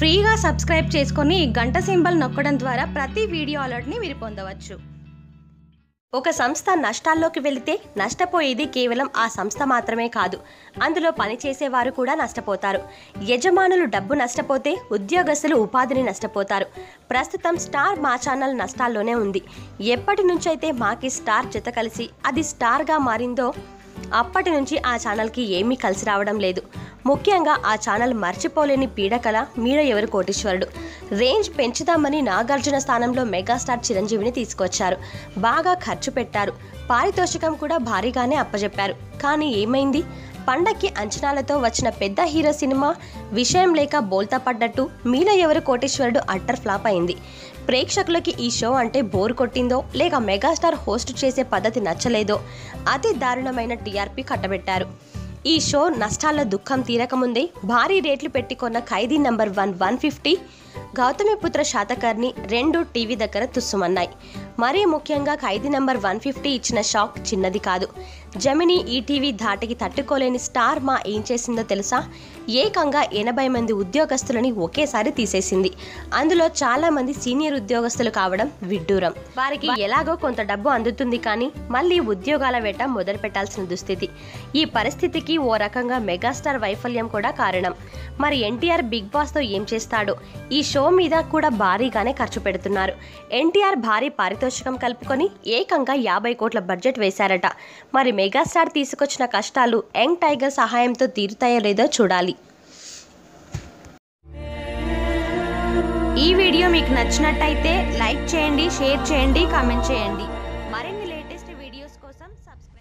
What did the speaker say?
ఫ్రీగా సబ్స్క్రైబ్ చేసుకొని గంట సింబల్ నొక్కడం ద్వారా ప్రతి వీడియో అలర్ట్ని మీరు పొందవచ్చు. ఒక సంస్థ నష్టాల్లోకి వెళితే నష్టపోయేది కేవలం ఆ సంస్థ మాత్రమే కాదు. అందులో పనిచేసేవారు కూడా నష్టపోతారు. యజమానులు డబ్బు నష్టపోతే ఉద్యోగస్తులు ఉపాధిని నష్టపోతారు. ప్రస్తుతం స్టార్ మా ఛానల్ నష్టాల్లోనే ఉంది. ఎప్పటి నుంచైతే మాకి స్టార్ జత కలిసి అది స్టార్గా మారిందో అప్పటి నుంచి ఆ ఛానల్కి ఏమీ కలిసి రావడం లేదు. ముఖ్యంగా ఆ ఛానల్ మర్చిపోలేని పీడకల మీర ఎవరు కోటీశ్వరుడు? రేంజ్ పెంచుదామని నాగార్జున స్థానంలో మెగాస్టార్ చిరంజీవిని తీసుకొచ్చారు. బాగా ఖర్చు పెట్టారు. పారితోషికం కూడా భారీగానే అప్పజెప్పారు. కానీ ఏమైంది? పండక్కి అంచనాలతో వచ్చిన పెద్ద హీరో సినిమా విషయం లేక బోల్తా పడ్డట్టు మీల ఎవరు కోటేశ్వరుడు అట్టర్ ఫ్లాప్ అయింది. ప్రేక్షకులకి ఈ షో అంటే బోర్ కొట్టిందో లేక మెగాస్టార్ హోస్ట్ చేసే పద్ధతి నచ్చలేదో అతి దారుణమైన టీఆర్పీ కట్టబెట్టారు. ఈ షో నష్టాల్లో దుఃఖం తీరకముందే భారీ రేట్లు పెట్టి కొన్న Khaidi number one one fifty Gautamiputra Satakarni రెండు టీవీ దగ్గర తుస్సుమన్నాయి. మరీ ముఖ్యంగా ఖైదీ నంబర్ వన్ ఫిఫ్టీ ఇచ్చిన షాక్ చిన్నది కాదు. జమిని ఈటీవీ ధాటికి తట్టుకోలేని స్టార్ మా ఏం చేసిందో తెలుసా? ఏకంగా ఎనభై మంది ఉద్యోగస్తులని ఒకేసారి తీసేసింది. అందులో చాలా మంది సీనియర్ ఉద్యోగస్తులు కావడం విడ్డూరం. వారికి ఎలాగో కొంత డబ్బు అందుతుంది కానీ మళ్ళీ ఉద్యోగాల వేట మొదలు పెట్టాల్సిన దుస్థితి. ఈ పరిస్థితికి ఓ రకంగా మెగాస్టార్ వైఫల్యం కూడా కారణం. మరి ఎన్టీఆర్ బిగ్ బాస్తో ఏం చేస్తాడో? ఈ షో షో మీద కూడా భారీగానే ఖర్చు పెడుతున్నారు. ఎన్టీఆర్ భారీ పారితోషికం కలుపుకొని ఏకంగా యాభై కోట్ల బడ్జెట్ వేశారట. మరి మెగాస్టార్ తీసుకొచ్చిన కష్టాలు యంగ్ టైగర్ సహాయంతో తీరుతాయో లేదో చూడాలి. ఈ వీడియో మీకు నచ్చినట్టయితే లైక్ చేయండి షేర్ చేయండి కామెంట్ చేయండి. మరిన్ని లేటెస్ట్ వీడియోస్ కోసం సబ్స్క్రైబ్